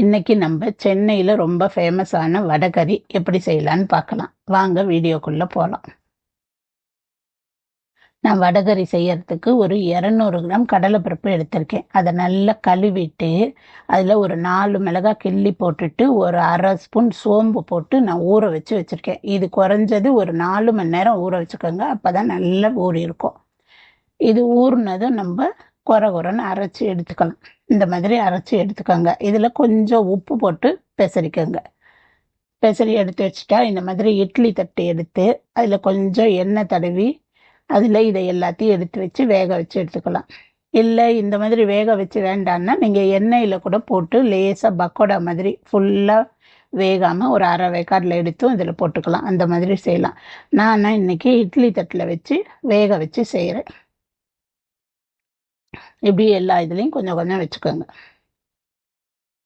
இன்னைக்கு நம்ம சென்னையில் ரொம்ப ஃபேமஸான வடகறி எப்படி செய்யலான்னு பார்க்கலாம். வாங்க வீடியோக்குள்ளே போகலாம் நான் வடகறி செய்யறதுக்கு ஒரு இரநூறு கிராம் கடலைப்பருப்பு எடுத்திருக்கேன். அதை நல்லா கழுவிட்டு அதில் ஒரு நாலு மிளகாய் கிள்ளி போட்டுட்டு ஒரு அரை ஸ்பூன் சோம்பு போட்டு நான் ஊற வச்சு வச்சுருக்கேன். இது குறைஞ்சது ஒரு நாலு மணி நேரம் ஊற வச்சுக்கோங்க. அப்போ தான் நல்லா ஊறி இருக்கும் இது ஊறினதும் நம்ம குறை குறைன்னு அரைச்சி எடுத்துக்கலாம் இந்த மாதிரி அரைச்சி எடுத்துக்கோங்க. இதில் கொஞ்சம் உப்பு போட்டு பெசரிக்கோங்க. பெசரி எடுத்து வச்சுட்டா இந்த மாதிரி இட்லி தட்டு எடுத்து அதில் கொஞ்சம் எண்ணெய் தடவி அதில் இதை எல்லாத்தையும் எடுத்து வச்சு வேக வச்சு எடுத்துக்கலாம். இல்லை இந்த மாதிரி வேக வச்சு வேண்டான்னா நீங்கள் எண்ணெயில் கூட போட்டு லேசாக பக்கோடா மாதிரி ஃபுல்லாக வேகாமல் ஒரு அரை வேக்காடில் எடுத்தும் இதில் போட்டுக்கலாம். அந்த மாதிரி செய்யலாம். நான் இன்னைக்கு இட்லி தட்டில் வச்சு வேக வச்சு செய்கிறேன் இப்படி எல்லா இதுலேயும் கொஞ்சம் கொஞ்சம் வச்சுக்கோங்க.